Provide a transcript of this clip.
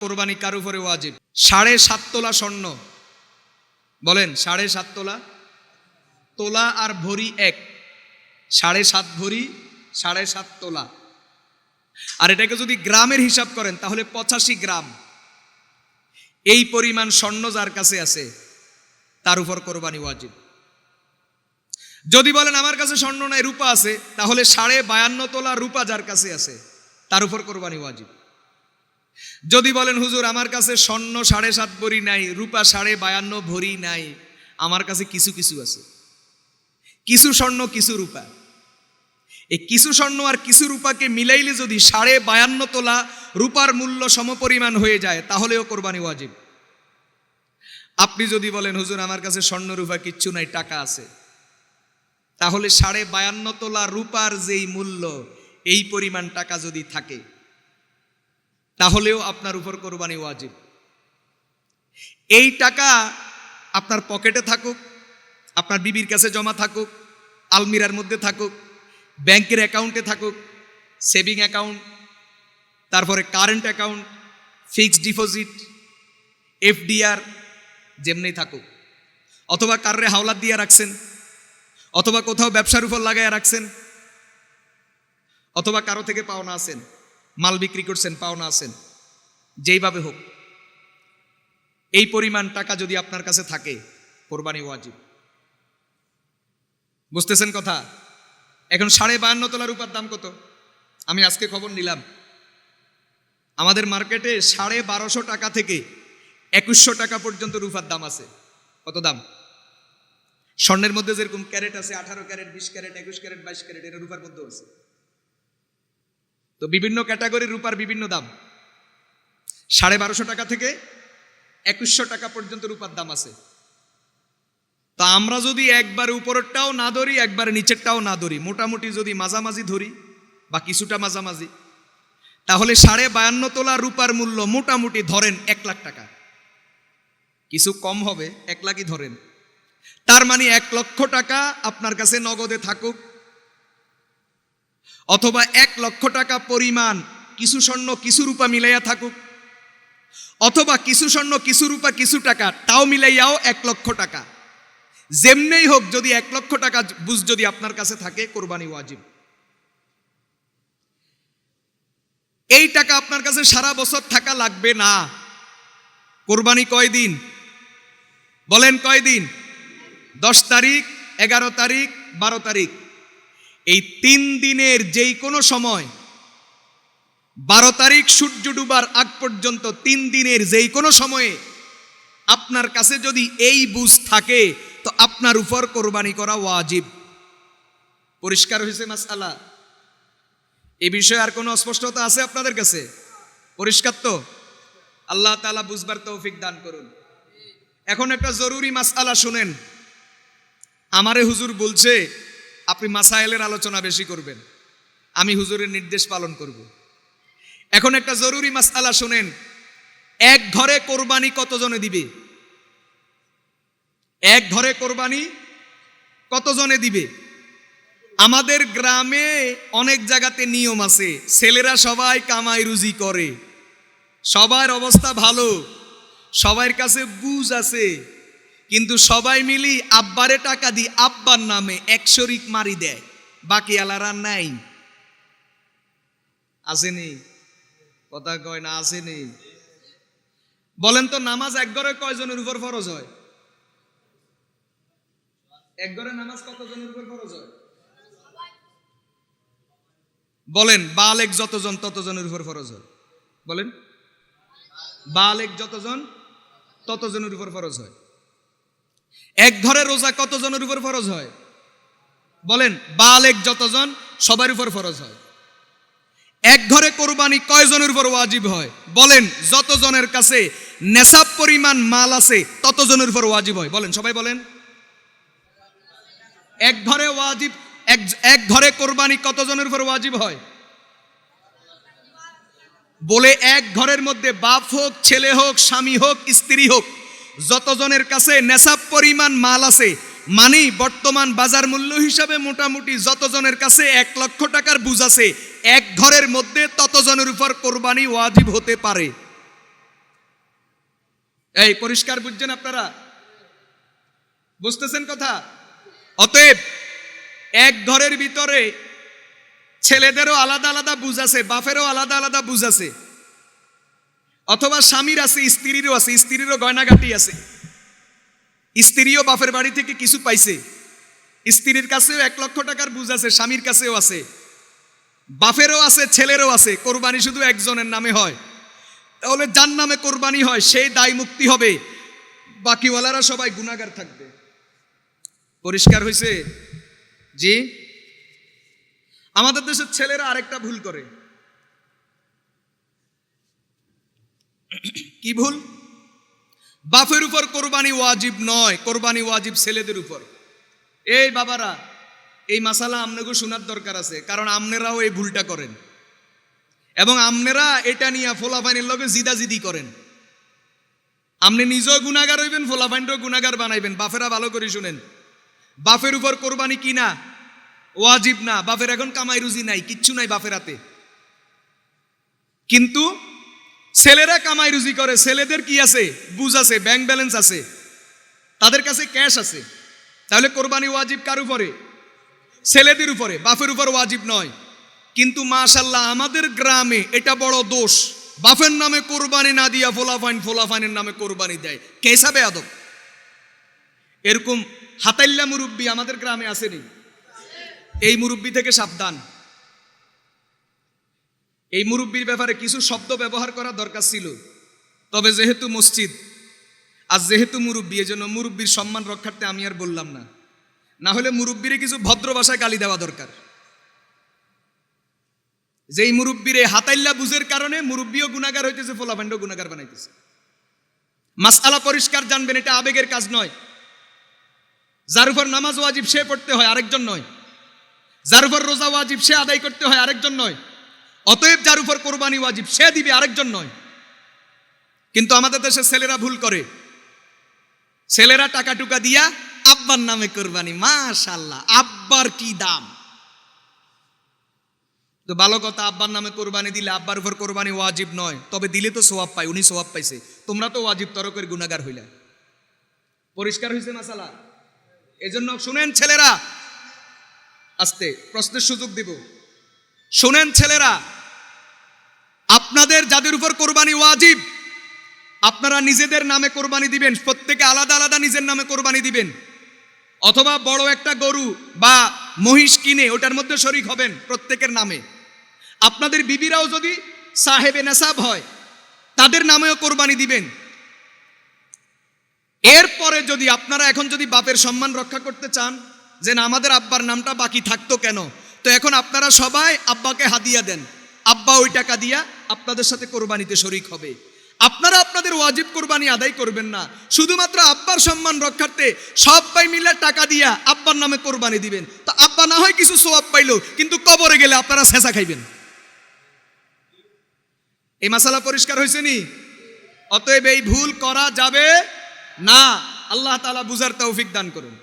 কোরবানি কার উপরে ওয়াজিব? সাড়ে সাত তোলা স্বর্ণ। বলেন, সাড়ে সাত তোলা? তোলা আর ভরি এক। সাড়ে সাত ভরি, সাড়ে সাত তোলা। আর এটাকে যদি গ্রামের হিসাব করেন, তাহলে পঁচাশি গ্রাম। এই পরিমাণ স্বর্ণ যার কাছে আছে, তার উপর কোরবানি ওয়াজিব। যদি বলেন, আমার কাছে স্বর্ণ নাই, রূপা আছে, তাহলে সাড়ে বায়ান্ন তোলা রূপা যার কাছে আছে, তার উপর কোরবানি ওয়াজিব। যদি বলেন, হুজুর, আমার কাছে স্বর্ণ সাড়ে সাত ভরি নাই, রূপা সাড়ে বায়ান্ন ভরি নাই, আমার কাছে কিছু কিছু আছে। কিছু স্বর্ণ, কিছু রূপা। এই কিছু স্বর্ণ আর কিছু রূপাকে মিলাইলে যদি সাড়ে বায়ান্ন তোলা রূপার মূল্য সমপরিমাণ হয়ে যায়, তাহলেও কোরবানি ওয়াজিব। আপনি যদি বলেন, হুজুর, আমার কাছে স্বর্ণ, রূপা কিচ্ছু নাই, টাকা আছে, তাহলে সাড়ে বায়ান্ন তোলা রূপার যেই মূল্য, এই পরিমাণ টাকা যদি থাকে তাহলেও আপনার উপর কোরবানি ওয়াজিব। এই টাকা আপনার পকেটে থাকুক, আপনার বিবির কাছে জমা থাকুক, আলমিরার মধ্যে থাকুক, ব্যাংকের অ্যাকাউন্টে থাকুক, সেভিং অ্যাকাউন্ট, তারপরে current account, fixed deposit, FDR যেমনি থাকুক। অথবা কাররে হাওলাত দিয়ে রাখছেন, অথবা কোথাও ব্যবসার উপর লাগাইয়া রাখছেন, অথবা কারও থেকে পাওনা আছেন। মাল বিক্রি করছেন, পাওনা আছেন, যেইভাবে হোক। এই পরিমাণ টাকা যদি আপনার কাছে থাকে, কোরবানি ওয়াজিব। বুঝতেছেন কথা? এখন সাড়ে বায়ান্ন তোলার রূপার দাম কত? আমি আজকে খবর নিলাম। আমাদের মার্কেটে সাড়ে বারোশো টাকা থেকে একুশশো টাকা পর্যন্ত রূপার দাম আছে। কত দাম? স্বর্ণের মধ্যে যেরকম ক্যারেট আছে, আঠারো ক্যারেট, বিশ ক্যারেট, একুশ ক্যারেট, বাইশ ক্যারেট এটা রূপার মধ্যেও আছে। তো বিভিন্ন ক্যাটাগরির রূপার বিভিন্ন দাম। সাড়ে বারোশো টাকা থেকে একুশশো টাকা পর্যন্ত রূপার দাম আছে। তা আমরা যদি একবার উপরেরটাও না ধরি, একবার নিচেরটাও না ধরি, মোটামুটি যদি মাঝামাঝি ধরি বা কিছুটা মাঝামাঝি, তাহলে সাড়ে বায়ান্ন তোলা রূপার মূল্য মোটামুটি ধরেন এক লাখ টাকা। কিছু কম হবে, এক লাখই ধরেন। তার মানে এক লক্ষ টাকা আপনার কাছে নগদে থাকুক অথবা এক লক্ষ টাকা পরিমাণ কিছু স্বর্ণ কিছু রূপা মিলাইয়া থাকুক। অথবা কিছু স্বর্ণ, কিছু রূপা, কিছু টাকা, তাও মিলাইয়াও এক লক্ষ টাকা। যেমনেই হোক, যদি এক লক্ষ টাকা বুঝ যদি আপনার কাছে থাকে, কোরবানি ওয়াজিব। এই টাকা আপনার কাছে সারা বছর থাকা লাগবে না। কোরবানি কয় দিন? বলেন কয় দিন? দশ তারিখ, এগারো তারিখ, বারো তারিখ। এই তিন দিনের যেই কোনো সময় বারো তারিখ সূর্য ডুবার আগ পর্যন্ত তিন দিনের যেই কোনো সময়ে আপনার কাছে যদি এই বুঝ থাকে, তো আপনার উপর কোরবানি করা ওয়াজিব। পরিষ্কার হয়েছে মাসালা এ বিষয়ে আর কোনো অস্পষ্টতা আছে আপনাদের কাছে? পরিষ্কার তো? আল্লাহ তালা বুঝবার তৌফিক দান করুন। এখন একটা জরুরি মাসালা শুনেন। আমারে হুজুর বলছে আপনি মাসাইলের আলোচনা বেশি করবেন। আমি হুজুরের নির্দেশ পালন করব। এখন একটা জরুরি মাসালা শোনেন। এক ঘরে কোরবানি কতজনে দিবে? এক ঘরে কোরবানি কতজনে দিবে? আমাদের গ্রামে অনেক জায়গাতে নিয়ম আছে। ছেলেরা সবাই কামাই রুজি করে। সবার অবস্থা ভালো। সবার কাছে বুঝ আছে। কিন্তু সবাই মিলি আব্বারে টাকা দি আব্বার নামে এক শরিক মারি দেয়। বাকি আলারা নাই। আসেনি? কথা কয় না, আসেনি? বলেন তো, নামাজ এক ঘরে কয়জনের উপর ফরজ হয়? এক ঘরে নামাজ কতজনের উপর ফরজ হয়? বলেন, বালেক যতজন, ততজনের উপর ফরজ হয়। বলেন, বালেক যতজন, ততজনের উপর ফরজ হয়। এক ঘরে রোজা কতজনের উপর ফরজ হয়? বলেন, বালেক যতজন, সবার উপর ফরজ হয়। এক ঘরে কোরবানি কয়জনের উপর ওয়াজিব হয়? বলেন, যতজনের কাছে নেশাব পরিমাণ মাল আছে, ততজনের উপর ওয়াজিব হয়। বলেন, সবাই বলেন। এক ঘরে ওয়াজিব, এক এক ঘরে কোরবানি কতজনের উপর ওয়াজিব হয়? বলে, এক ঘরের মধ্যে বাপ হোক, ছেলে হোক, স্বামী হোক, স্ত্রী হোক যতজনের কাছে নেশাব পরিমাণ মাল আছে মানি বর্তমান বাজার মূল্য হিসাবে মোটামুটি যতজনের কাছে এক লক্ষ টাকার বুঝ আছে, এক ঘরের মধ্যে ততজনের উপর কোরবানি ওয়াজিব হতে পারে। এই, পরিষ্কার বুঝছেন আপনারা? বুঝতেছেন কথা? অতএব এক ঘরের ভিতরে ছেলেদেরও আলাদা আলাদা বুঝ আছে, বাপেরও আলাদা আলাদা বুঝ আছে। অথবা স্বামীর আছে, স্ত্রীরও আছে, স্ত্রীরও গয়নাগাটি আছে। স্ত্রীও বাপের বাড়ি থেকে কিছু পাইছে। স্ত্রীর কাছেও এক লক্ষ টাকার বুঝ আছে, স্বামীর কাছেও আছে। বাপেরও আছে, ছেলেরও আছে, কোরবানি শুধু একজনের নামে হয়। তাহলে যার নামে কোরবানি হয়, সেই দায় মুক্তি হবে। বাকিওয়ালারা সবাই গুণাগার থাকবে। পরিষ্কার হয়েছে জি? আমাদের দেশের ছেলেরা আরেকটা ভুল করে। কি ভুল? বাপের উপর কোরবানি ওয়াজিব নয়, কোরবানি ওয়াজিব ছেলেদের উপর। এই বাবারা, এই মাসালা আমনেগো শোনার দরকার আছে, কারণ আমনেরাও এই ভুলটা করেন। এবং আমনেরা এটা নিয়ে ফোলাফাইনের লগে জিদাজিদি করেন। আপনি নিজেও গুণাগার হইবেন, ফোলাফাইনটাও গুণাগার বানাইবেন বাফেরা ভালো করে শুনেন। বাফের উপর কোরবানি কি না? ওয়াজিব না বাফের এখন কামাই রুজি নাই, কিচ্ছু নাই বাফের হাতে। কিন্তু ছেলেরা কামাই রুজি করে, ছেলেদের কি আছে? বুঝ আছে ব্যাংক ব্যালেন্স আছে। তাদের কাছে ক্যাশ আছে। তাহলে কোরবানি ওয়াজিব কার উপরে? ছেলেদের উপরে, বাপের উপর ওয়াজিব নয়। কিন্তু মাশাল্লাহ আমাদের গ্রামে এটা বড় দোষ। বাপের নামে কোরবানি না দিয়া ফোলাফাইন ফোলাফাইনের নামে কোরবানি দেয়। কে হিসাবে আদব? এরকম হাতাইল্লা মুরব্বী আমাদের গ্রামে আসেনি। এই মুরব্বী থেকে সাবধান। এই মুরব্বীর ব্যাপারে কিছু শব্দ ব্যবহার করা দরকার ছিল। তবে যেহেতু মসজিদ, আর যেহেতু মুরব্বী, এজন্য মুরব্বীর সম্মান রক্ষার্থে আমি আর বললাম না। না হলে মুরব্বীরে কিছু ভদ্র ভাষায় গালি দেওয়া দরকার। যেই মুরব্বীরে হাতাইল্লা বুঝের কারণে মুরব্বীও গুণাগার হইতেছে, ফোলাফান্ডও গুণাগার বানাইতেছে। মাসআলা পরিষ্কার জানবেন, এটা আবেগের কাজ নয়। যার নামাজ ওয়াজিব সে পড়তে হয়, আরেকজন নয়। যার রোজা ওয়াজিব সে আদায় করতে হয়, আরেকজন নয়। অতএব যার উপর কোরবানি ওয়াজিব, সে দিবে, আরেকজন নয়। কিন্তু আমাদের দেশে ছেলেরা ভুল করে। ছেলেরা টাকা টুকা দিয়া আব্বার নামে কোরবানি মাশাল্লাহ আব্বার কি দাম? তো ভালো কথা, আব্বার নামে কোরবানি দিলে আব্বার উপর কোরবানি ওয়াজিব নয়, তবে দিলে তো সোয়াব পাই উনি সোয়াব পাইছে। তোমরা তো ওয়াজিব তরকের গুণাগার হইলা। পরিষ্কার হয়েছে মাসালা? এজন্য শুনেন ছেলেরা, আস্তে, প্রশ্নের সুযোগ দিব। শোনেন ছেলেরা, আপনাদের যাদের উপর কোরবানি ওয়াজিব, আপনারা নিজেদের নামে কোরবানি দিবেন, প্রত্যেকে আলাদা আলাদা নিজের নামে কোরবানি দিবেন। অথবা বড় একটা গরু বা মহিষ কিনে ওটার মধ্যে শরিক হবেন প্রত্যেকের নামে। আপনাদের বিবিরাও যদি সাহেবে নেশাব হয়, তাদের নামেও কোরবানি দিবেন। এরপরে যদি আপনারা এখন যদি বাপের সম্মান রক্ষা করতে চান, যে না, আমাদের আব্বার নামটা বাকি থাকতো কেন? তো এখন আপনারা সবাই আব্বাকে হাদিয়া দেন। আব্বা ওই টাকা দিয়া আপনাদের সাথে কোরবানিতে শরিক হবে। আপনারা আপনাদের ওয়াজিব কোরবানি আদায় করবেন না। শুধুমাত্র আব্বার সম্মান রক্ষার্থে সবাই মিলে টাকা দিয়া আব্বার নামে কোরবানি দিবেন। তো আব্বা না হয় কিছু সোয়াব পাইলো, কিন্তু কবরে গেলে আপনারা ছেঁচা খাইবেন। এই মাসালা পরিষ্কার হয়েছে নি? অতএব এই ভুল করা যাবে না। আল্লাহ তালা বুঝার তৌফিক দান করুন।